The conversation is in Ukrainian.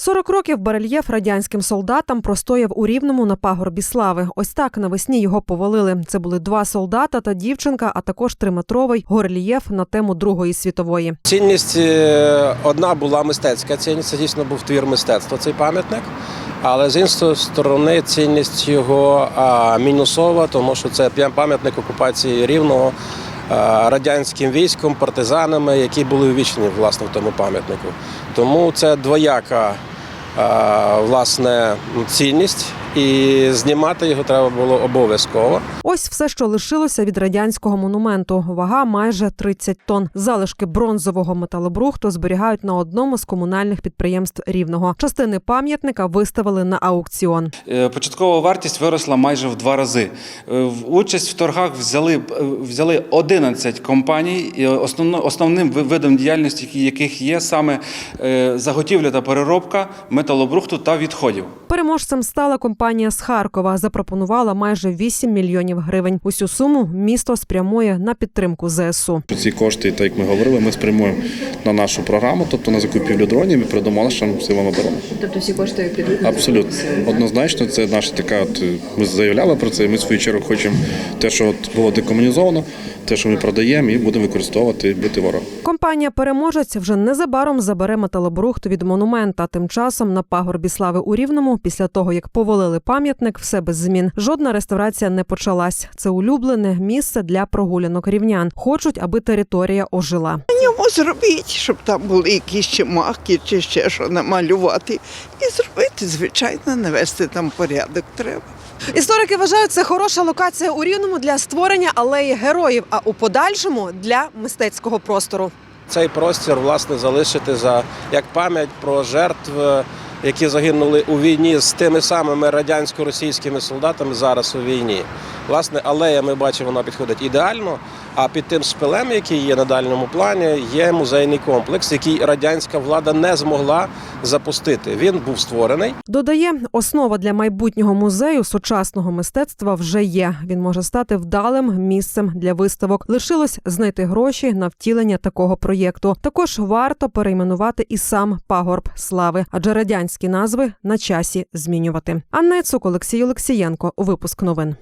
40 років барельєф радянським солдатам простояв у рівному на пагорбі слави. Ось так навесні його повалили. Це були два солдата та дівчинка, а також триметровий горельєф на тему Другої світової. Цінність е, одна була мистецька цінність, це дійсно був твір мистецтва цей пам'ятник. Але з іншої сторони цінність його мінусова, тому що це пам'ятник окупації рівного радянським військом, партизанами, які були увічні власне в тому пам'ятнику. Тому це двояка власне цінність, і знімати його треба було обов'язково. Ось все, що лишилося від радянського монументу. Вага майже 30 тонн. Залишки бронзового металобрухту зберігають на одному з комунальних підприємств рівного. Частини пам'ятника виставили на аукціон. Е, Початкова вартість виросла майже в два рази. Е, в Участь в торгах взяли, е, взяли 11 компаній. І основно, основним видом діяльності, яких є саме заготівля та переробка металобрухту та відходів. Переможцем стала компанія з Харкова. Запропонувала майже 8 мільйонів гривень. Усю суму місто спрямує на підтримку ЗСУ. Ці кошти, так як ми говорили, ми спрямуємо на нашу програму, тобто на закупівлю дронів і передамо нашим силам оборони. Тобто всі кошти підуть Абсолютно однозначно, це наша така. От ми заявляли про це. і Ми в свою чергу хочемо те, що от було декомунізовано, те, що ми продаємо, і будемо використовувати бити ворога. Компанія переможець вже незабаром забере металобрухт від монумента. Тим часом на пагорбі слави у рівному, після того як повалили пам'ятник, все без змін. Жодна реставрація не почалась. Це улюблене місце для прогулянок рівнян. Хочуть, аби територія ожила. ньому зробіть, щоб там були якісь ще маки чи ще що намалювати. І зробити, звичайно, навести там порядок треба. Історики вважають, це хороша локація у рівному для створення алеї героїв, а у подальшому для мистецького простору. цей простір власне залишити за як пам'ять про жертв, які загинули у війні з тими самими радянсько-російськими солдатами зараз у війні. Власне, алея ми бачимо, вона підходить ідеально. А під тим спилем, який є на дальньому плані, є музейний комплекс, який радянська влада не змогла запустити. Він був створений. Додає, основа для майбутнього музею сучасного мистецтва вже є. Він може стати вдалим місцем для виставок. Лишилось знайти гроші на втілення такого проєкту. Також варто перейменувати і сам пагорб слави, адже радянські назви на часі змінювати. Анна Цук, Олексій Олексієнко. Випуск новин.